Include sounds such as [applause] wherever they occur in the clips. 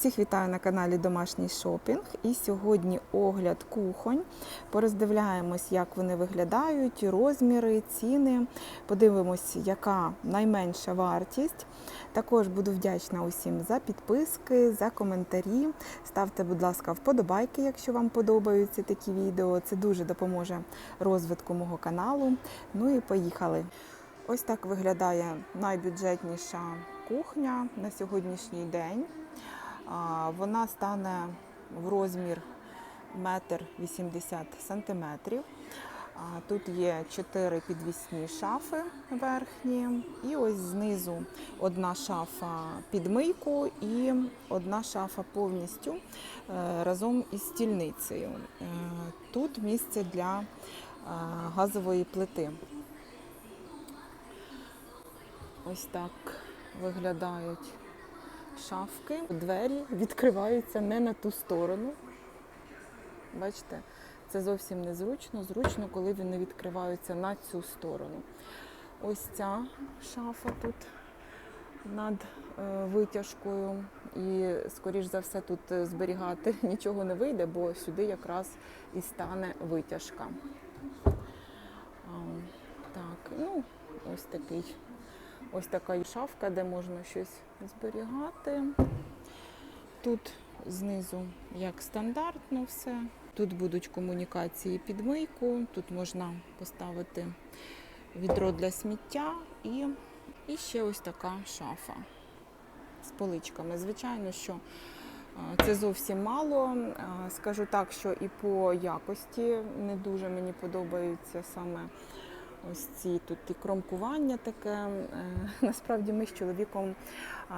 Всіх вітаю на каналі Домашній шопінг. І сьогодні огляд кухонь. Пороздивляємось, як вони виглядають, розміри, ціни. Подивимось, яка найменша вартість. Також буду вдячна усім за підписки, за коментарі. Ставте, будь ласка, вподобайки, якщо вам подобаються такі відео. Це дуже допоможе розвитку мого каналу. Ну і поїхали. Ось так виглядає найбюджетніша кухня на сьогоднішній день. Вона стане в розмір 1,80 сантиметрів. Тут є чотири підвісні шафи верхні, і ось знизу одна шафа під мийку і одна шафа повністю е, разом із стільницею. Е, Тут місце для е, газової плити. Ось так виглядають шафки. Двері відкриваються не на ту сторону. Бачите, це зовсім незручно. Зручно, коли вони відкриваються на цю сторону. Ось ця шафа тут над е, витяжкою. І, скоріш за все, тут е, зберігати [laughs] нічого не вийде, бо сюди якраз і стане витяжка. Так, ну, ось такий Ось така шафка, де можна щось зберігати. Тут знизу як стандартно все. Тут будуть комунікації під мийку, тут можна поставити відро для сміття і, і ще ось така шафа з поличками. Звичайно, що е, це зовсім мало. Е, Скажу так, що і по якості не дуже мені подобаються саме Ось ці тут і кромкування таке. Е, [laughs] Насправді ми з чоловіком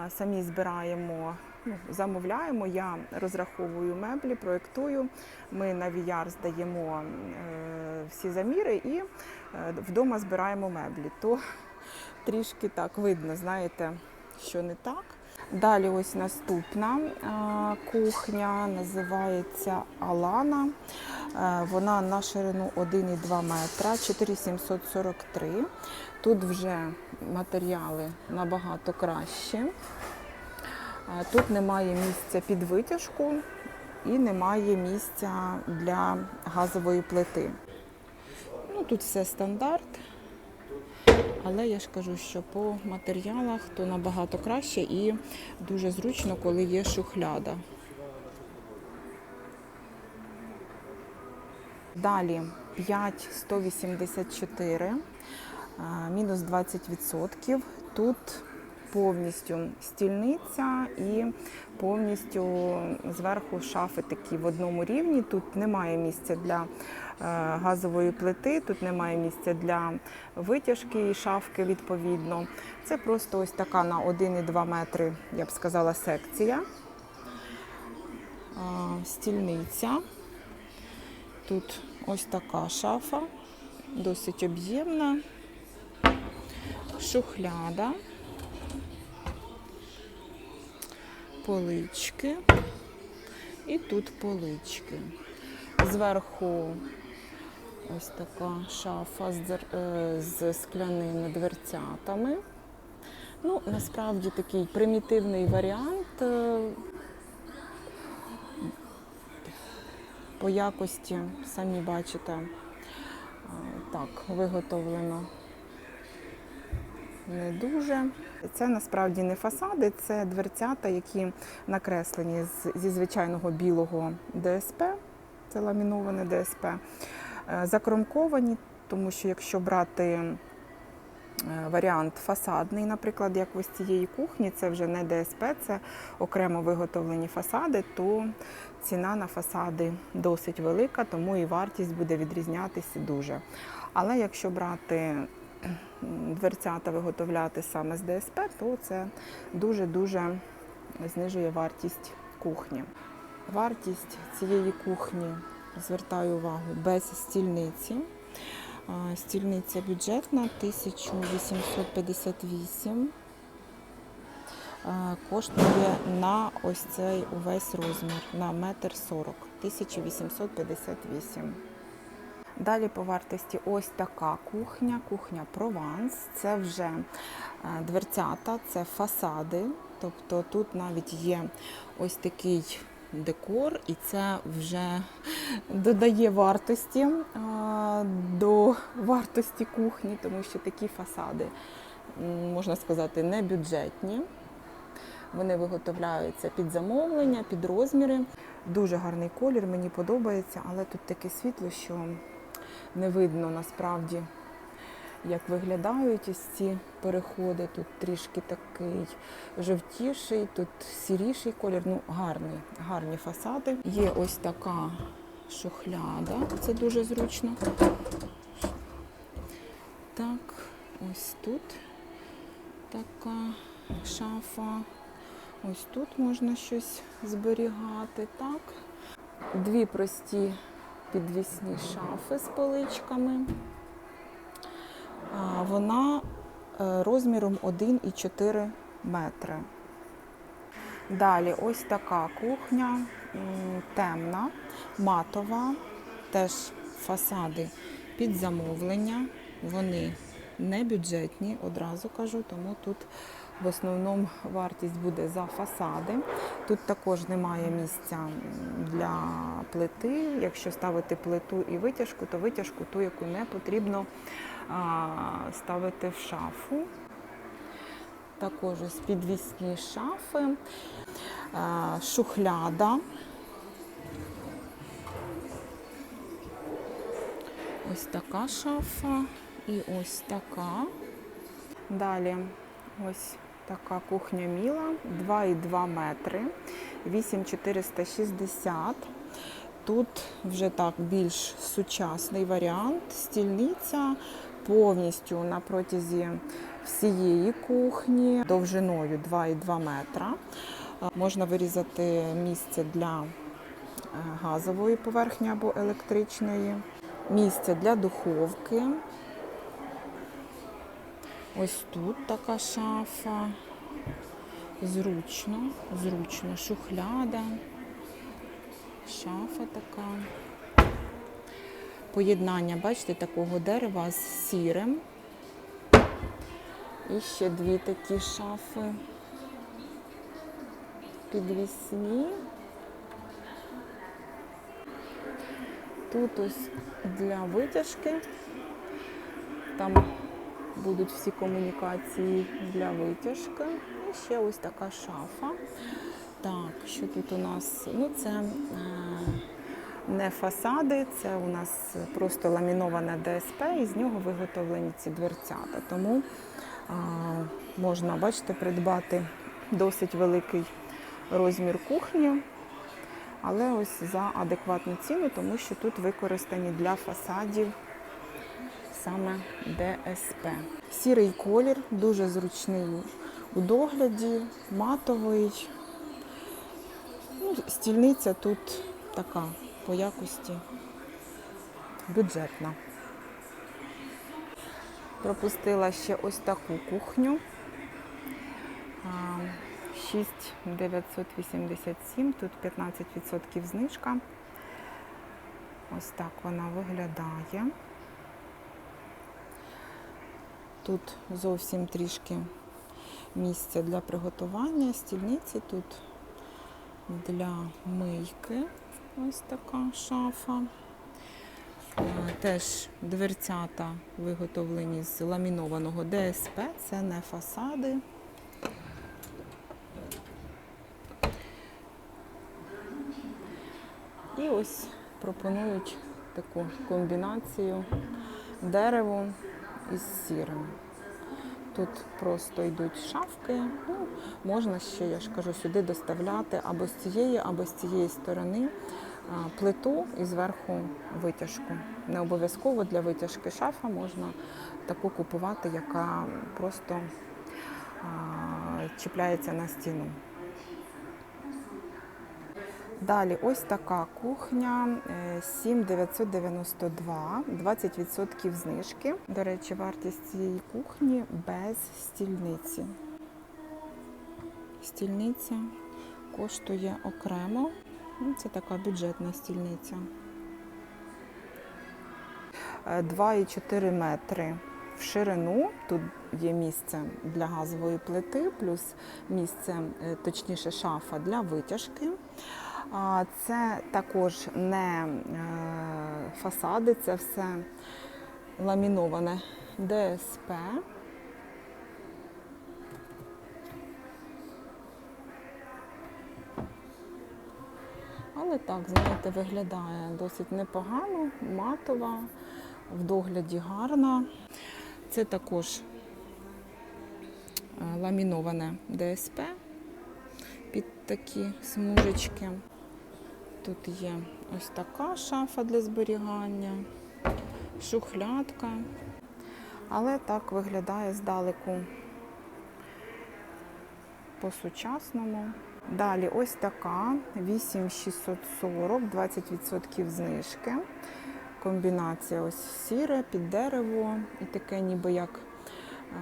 самі збираємо, ну, замовляємо. Я розраховую меблі, проєктую. Ми на VR здаємо е, всі заміри і е, вдома збираємо меблі. То [laughs] трішки так видно, знаєте, що не так. Далі ось наступна кухня, називається Алана. Е, Вона на ширину 1,2 метра, 4743. Тут вже матеріали набагато кращі. Е, Тут немає місця під витяжку і немає місця для газової плити. Ну, тут все стандарт. Але я ж кажу, що по матеріалах то набагато краще і дуже зручно, коли є шухляда. Далі 5,184, мінус 20%. Тут повністю стільниця і повністю зверху шафи такі в одному рівні. Тут немає місця для е, газової плити, тут немає місця для витяжки і шафки відповідно. Це просто ось така на 1,2 метри, я б сказала, секція. Стільниця. Тут ось така шафа, досить об'ємна, шухляда, полички і тут полички. Зверху ось така шафа з, е, скляними дверцятами. Ну, насправді такий примітивний варіант. По якості, самі бачите, так, виготовлено. Не дуже. Це насправді не фасади, це дверцята, які накреслені зі звичайного білого ДСП, це ламіноване ДСП, е, закромковані, тому що якщо брати варіант фасадний, наприклад, як ось цієї кухні, це вже не ДСП, це окремо виготовлені фасади, то ціна на фасади досить велика, тому і вартість буде відрізнятися дуже. Але якщо брати дверцята виготовляти саме з ДСП, то це дуже-дуже знижує вартість кухні. Вартість цієї кухні, звертаю увагу, без стільниці. Стільниця бюджетна 1858. Коштує на ось цей увесь розмір на метр 40 1858. Далі по вартості ось така кухня, кухня Прованс. Це вже дверцята, це фасади. Тобто тут навіть є ось такий декор, і це вже додає вартості до вартості кухні, тому що такі фасади, можна сказати, не бюджетні. Вони виготовляються під замовлення, під розміри. Дуже гарний колір, мені подобається, але тут таке світло, що не видно насправді, як виглядають ось ці переходи. Тут трішки такий жовтіший, тут сіріший колір. Ну, гарний, гарні фасади. Є ось така шухляда, це дуже зручно. Так, ось тут така шафа. Ось тут можна щось зберігати. Так. Дві прості підвісні шафи з поличками. Вона е, розміром 1,4 метри. Далі ось така кухня, темна, матова, теж фасади під замовлення. Вони не бюджетні, одразу кажу, тому тут в основному вартість буде за фасади. Тут також немає місця для плити. Якщо ставити плиту і витяжку, то витяжку ту, яку не потрібно ставити в шафу. Також ось підвісні шафи, шухляда. Ось така шафа і ось така. Далі ось така кухня Міла, 2,2 метри, 8,460. Тут вже так більш сучасний варіант. Стільниця повністю на протязі всієї кухні довжиною 2,2 метра. Е, Можна вирізати місце для е, газової поверхні або електричної, місце для духовки. Ось тут така шафа. Зручно, зручно, шухляда, шафа така. Поєднання, бачите, такого дерева з сірим. І ще дві такі шафи підвісні. Тут ось для витяжки. Там будуть всі комунікації для витяжки. І ще ось така шафа. Так, що тут у нас? Ну, це е, не фасади, це у нас просто ламіноване ДСП, і з нього виготовлені ці дверцята. Тому е, можна, бачите, придбати досить великий розмір кухні, але ось за адекватну ціну, тому що тут використані для фасадів саме ДСП. Сірий колір, дуже зручний у догляді, матовий. Ну, стільниця тут така по якості бюджетна. Пропустила ще ось таку кухню. 6,987, тут 15% знижка. Ось так вона виглядає. Тут зовсім трішки місця для приготування, стільниці тут для мийки. Ось така шафа. Е, Теж дверцята виготовлені з ламінованого ДСП, це не фасади. І ось пропонують таку комбінацію дерево із сірим. Тут просто йдуть шафки. Ну, можна ще, я ж кажу, сюди доставляти або з цієї, або з цієї сторони плиту і зверху витяжку. Не обов'язково для витяжки шафа можна таку купувати, яка просто а, чіпляється на стіну. Далі ось така кухня е, 7,992, 20% знижки. До речі, вартість цієї кухні без стільниці. Стільниця коштує окремо. Ну, Це така бюджетна стільниця. Е, 2,4 метри в ширину. Тут є місце для газової плити, плюс місце, е, точніше, шафа для витяжки. Це також не е, фасади, це все ламіноване ДСП. Але так, знаєте, виглядає досить непогано, матова, в догляді гарна. Це також е, ламіноване ДСП під такі смужечки. Тут є ось така шафа для зберігання, шухлядка. Але так виглядає здалеку по-сучасному. Далі ось така 8640, 20% знижки. Комбінація ось сіре під дерево і таке ніби як е,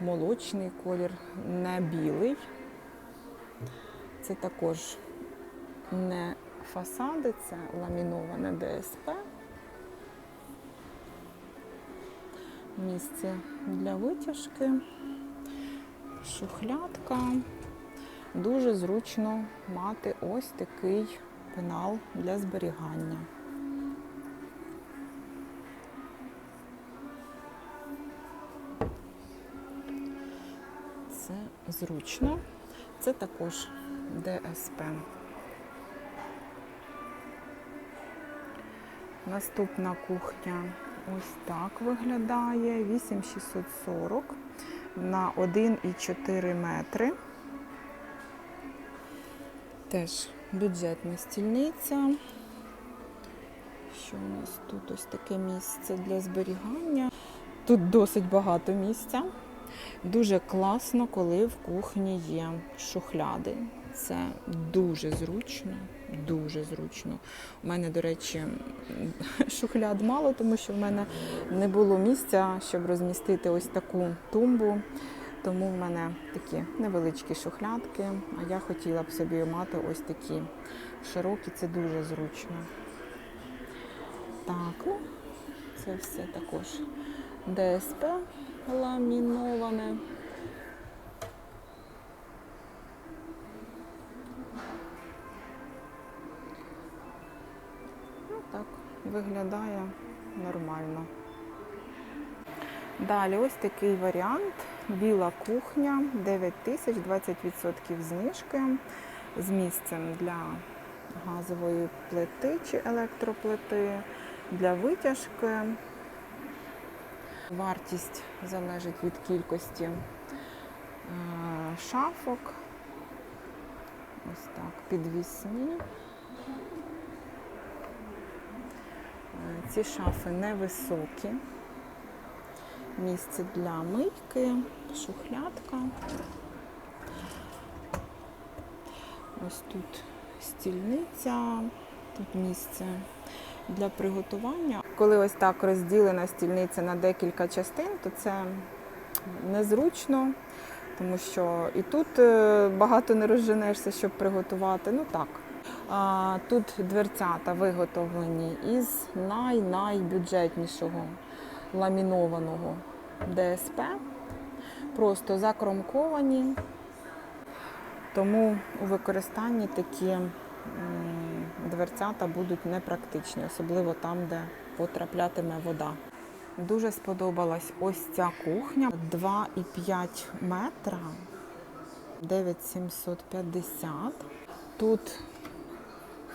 молочний колір, не білий. Це також не фасади, це ламіноване ДСП. Місце для витяжки, шухлядка. Дуже зручно мати ось такий пенал для зберігання. Це зручно. Це також ДСП. Наступна кухня ось так виглядає. 8640 на 1,4 метри. Теж бюджетна стільниця. Що у нас тут ось таке місце для зберігання. Тут досить багато місця. Дуже класно, коли в кухні є шухляди. Це дуже зручно, дуже зручно. У мене, до речі, [laughs] шухляд мало, тому що в мене не було місця, щоб розмістити ось таку тумбу. Тому в мене такі невеличкі шухлядки, а я хотіла б собі мати ось такі широкі, це дуже зручно. Так, ну, це все також ДСП ламіноване. Виглядає нормально. Далі ось такий варіант. Біла кухня, 9 тисяч, 20% знижки з місцем для газової плити чи електроплити, для витяжки. Вартість залежить від кількості е, шафок. Ось так, підвісні. Е, Ці шафи невисокі. Місце для мийки, шухлядка. Ось тут стільниця, тут місце для приготування. Коли ось так розділена стільниця на декілька частин, то це незручно, тому що і тут е, багато не розженешся, щоб приготувати. Ну так. Тут дверцята виготовлені із най-найбюджетнішого ламінованого ДСП, просто закромковані. Тому у використанні такі дверцята будуть непрактичні, особливо там, де потраплятиме вода. Дуже сподобалась ось ця кухня 2,5 метра, 9,750. Тут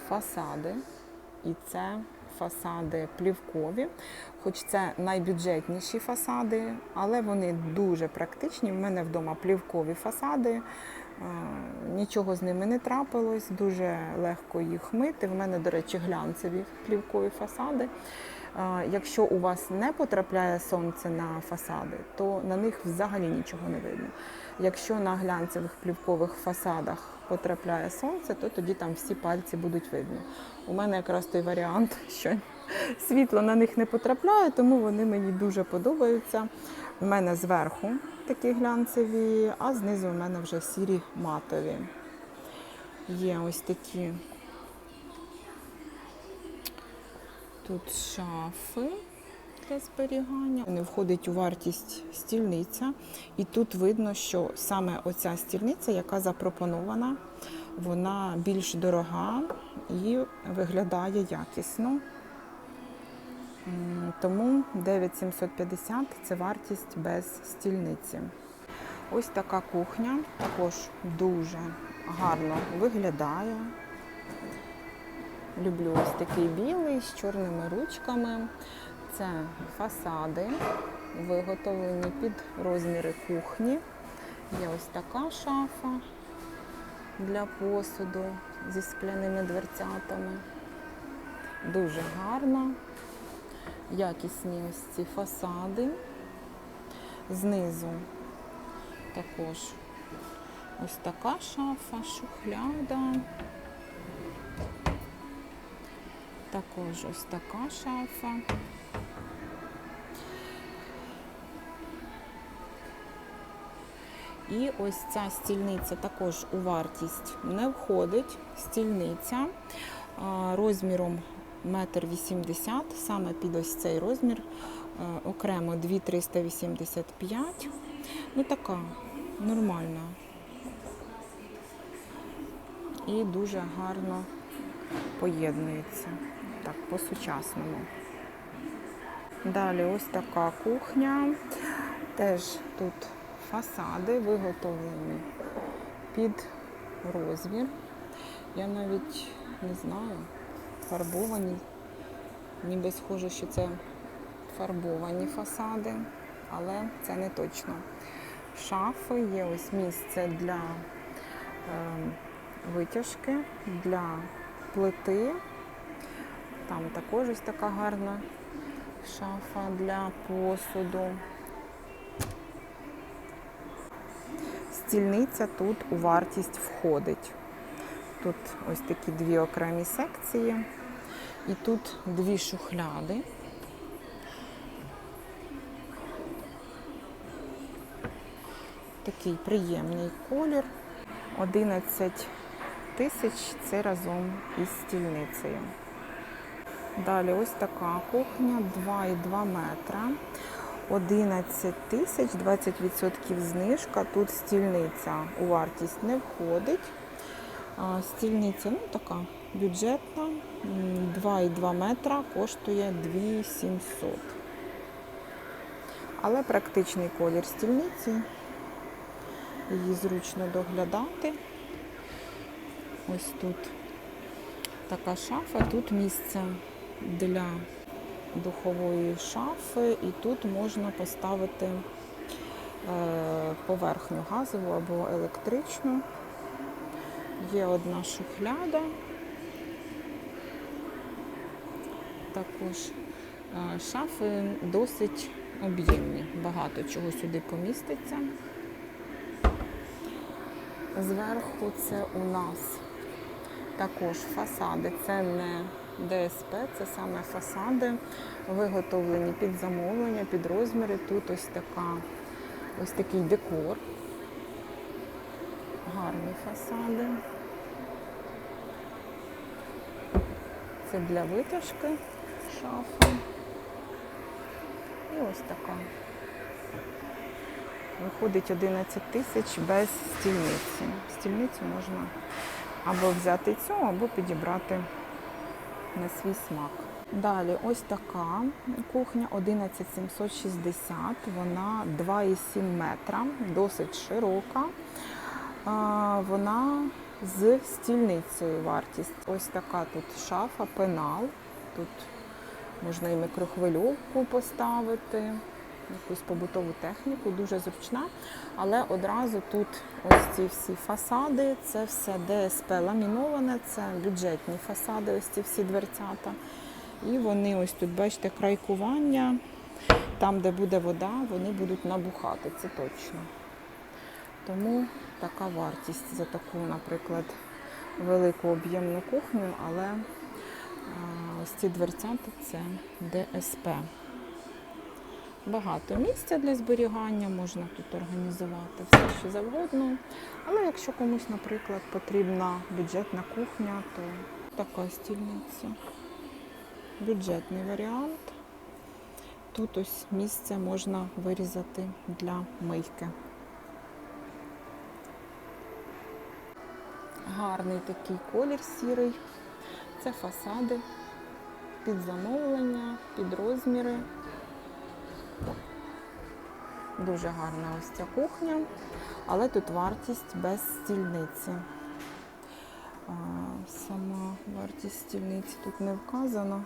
фасади, і це фасади плівкові, хоч це найбюджетніші фасади, але вони дуже практичні. В мене вдома плівкові фасади. Е, Нічого з ними не трапилось, дуже легко їх мити. В мене, до речі, глянцеві плівкові фасади. Якщо у вас не потрапляє сонце на фасади, то на них взагалі нічого не видно. Якщо на глянцевих плівкових фасадах потрапляє сонце, то тоді там всі пальці будуть видно. У мене якраз той варіант, [laughs] що світло на них не потрапляє, тому вони мені дуже подобаються. У мене зверху такі глянцеві, а знизу у мене вже сірі матові. Є ось такі тут шафи. для зберігання. Не входить у вартість стільниця, і тут видно, що саме оця стільниця, яка запропонована, вона більш дорога і виглядає якісно. Тому 9750 це вартість без стільниці. Ось така кухня також дуже гарно виглядає. Люблю ось такий білий з чорними ручками. Це фасади, виготовлені під розміри кухні. Є ось така шафа для посуду зі скляними дверцятами. Дуже гарно. Якісні ось ці фасади. Знизу також ось така шафа, шухляда. Також ось така шафа. І ось ця стільниця також у вартість не входить. Стільниця розміром 1,80 м, саме під ось цей розмір, окремо 2,385. Ну така нормальна. І дуже гарно поєднується так по-сучасному. Далі ось така кухня. Теж тут фасади виготовлені під розмір. Я навіть не знаю, фарбовані. Ніби схоже, що це фарбовані фасади, але це не точно. Шафи є ось місце для е, витяжки, для плити. Там також ось така гарна шафа для посуду. Стільниця тут у вартість входить. Тут ось такі дві окремі секції. І тут дві шухляди. Такий приємний колір. 11 тисяч це разом із стільницею. Далі ось така кухня 2,2 метра. 11 тисяч, 20% знижка. Тут стільниця у вартість не входить. Стільниця ну, така бюджетна, 2,2 метра коштує 2700. Але практичний колір стільниці. Її зручно доглядати. Ось тут така шафа, тут місце для духової шафи, і тут можна поставити е, поверхню газову або електричну. Є одна шухляда. Також е, шафи досить об'ємні, багато чого сюди поміститься. Зверху це у нас також фасади. Це не ДСП, це саме фасади, виготовлені під замовлення, під розміри. Тут ось така, ось такий декор. Гарні фасади. Це для витяжки шафа. І ось така. Виходить 11 тисяч без стільниці. Стільницю можна або взяти цю, або підібрати на свій смак. Далі ось така кухня 11760, вона 2,7 метра, досить широка. Вона з стільницею вартість. Ось така тут шафа, пенал. Тут можна і мікрохвильовку поставити, якусь побутову техніку, дуже зручна. Але одразу тут ось ці всі фасади, це все ДСП ламіноване, це бюджетні фасади, ось ці всі дверцята. І вони ось тут, бачите, крайкування. Там, де буде вода, вони будуть набухати, це точно. Тому така вартість за таку, наприклад, велику об'ємну кухню, але ось ці дверцята це ДСП. Багато місця для зберігання, можна тут організувати все, що завгодно. Але якщо комусь, наприклад, потрібна бюджетна кухня, то така стільниця. Бюджетний варіант. тут ось місце можна вирізати для мийки. Гарний такий колір сірий. Це фасади під замовлення, під розміри. Дуже гарна ось ця кухня, але тут вартість без стільниці. Сама вартість стільниці тут не вказана.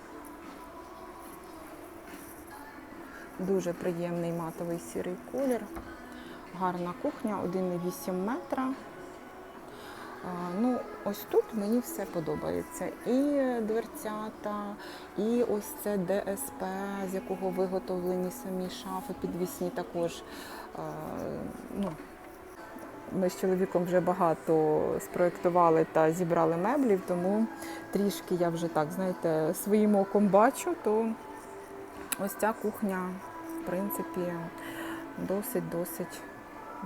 Дуже приємний матовий сірий колір. Гарна кухня, 1,8 метра. Ну, ось тут мені все подобається. І дверцята, і ось це ДСП, з якого виготовлені самі шафи підвісні також. Ну, ми з чоловіком вже багато спроектували та зібрали меблів, тому трішки я вже так, знаєте, своїм оком бачу, то ось ця кухня, в принципі, досить-досить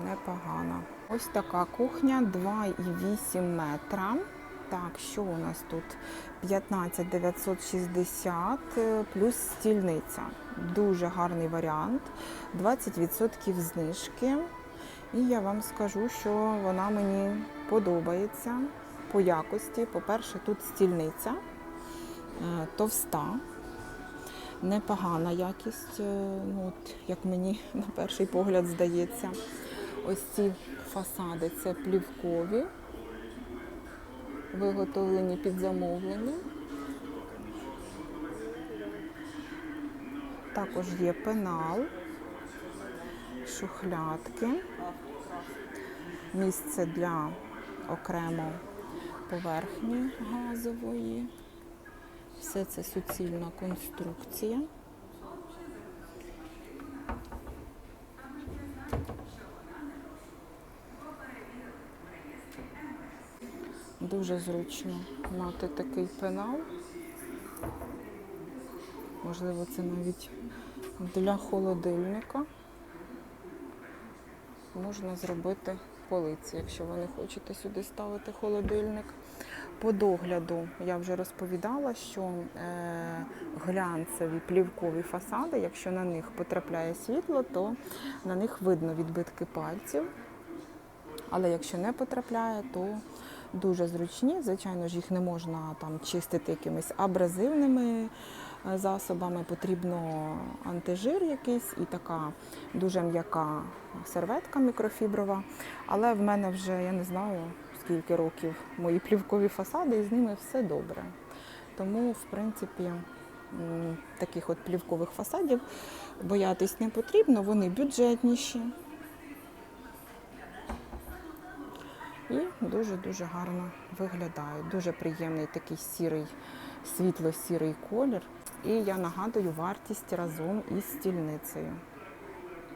непогана. Ось така кухня 2,8 метра. Так, що у нас тут? 15 960 е, плюс стільниця. Дуже гарний варіант. 20% знижки. І я вам скажу, що вона мені подобається по якості. По-перше, тут стільниця е, товста, непогана якість, е, ну, от, як мені [laughs] на перший погляд здається. Ось ці фасади це плівкові, виготовлені під замовлення. Також є пенал, шухлядки, місце для окремо поверхні газової. Все це суцільна конструкція. Дуже зручно мати такий пенал. Можливо, це навіть для холодильника. Можна зробити полиці, якщо ви не хочете сюди ставити холодильник. По догляду я вже розповідала, що е, глянцеві плівкові фасади, якщо на них потрапляє світло, то на них видно відбитки пальців. Але якщо не потрапляє, то дуже зручні. Звичайно ж, їх не можна там чистити якимись абразивними е, засобами. Потрібно антижир якийсь і така дуже м'яка серветка мікрофіброва. Але в мене вже я не знаю скільки років мої плівкові фасади, і з ними все добре. Тому, в принципі, таких от плівкових фасадів боятись не потрібно, вони бюджетніші. І дуже-дуже гарно виглядають. Дуже приємний такий сірий, світло-сірий колір. І я нагадую вартість разом із стільницею.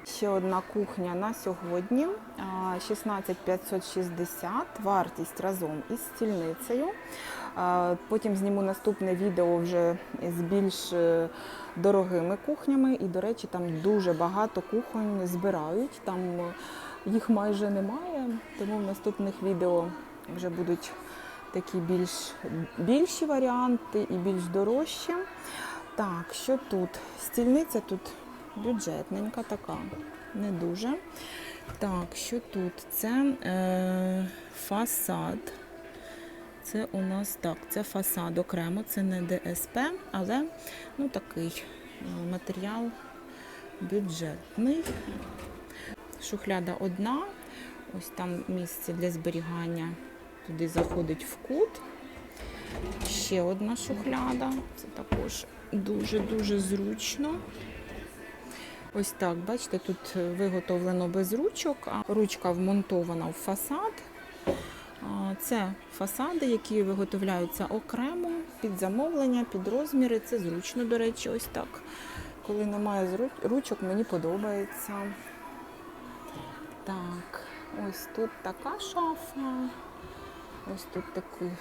Ще одна кухня на сьогодні. а, 16 560, вартість разом із стільницею. Потім зніму наступне відео вже з більш е, дорогими кухнями. І, до речі, там дуже багато кухонь збирають. Там е, їх майже немає, тому в наступних відео вже будуть такі більш більші варіанти і більш дорожчі. Так, що тут? Стільниця тут бюджетненька така, не дуже. Так, що тут? Це е, фасад. Це у нас так, це фасад окремо, це не ДСП, але ну, такий е, матеріал бюджетний. Шухляда одна, ось там місце для зберігання, туди заходить в кут. Ще одна шухляда, це також дуже-дуже зручно. Ось так, бачите, тут виготовлено без ручок, а ручка вмонтована в фасад. Це фасади, які виготовляються окремо під замовлення, під розміри. Це зручно, до речі, ось так. Коли немає ручок, мені подобається. Так, ось тут така шафа. Ось тут таке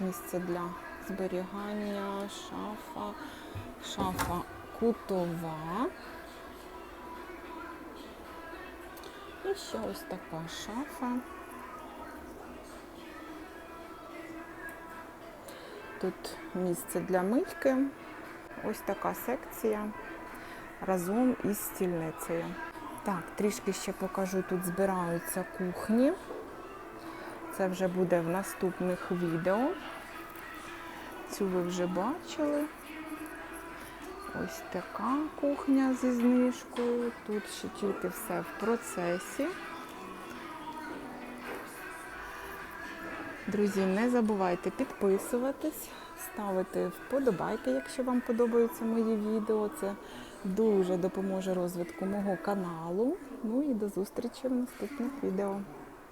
місце для зберігання, шафа, шафа кутова. І ще ось така шафа. Тут місце для мийки. Ось така секція. разом із стільницею. Так, трішки ще покажу, тут збираються кухні. Це вже буде в наступних відео. Цю ви вже бачили. Ось така кухня зі знижкою. Тут ще тільки все в процесі. Друзі, не забувайте підписуватись, ставити вподобайки, якщо вам подобаються мої відео. Це дуже допоможе розвитку мого каналу. Ну і до зустрічі в наступних відео.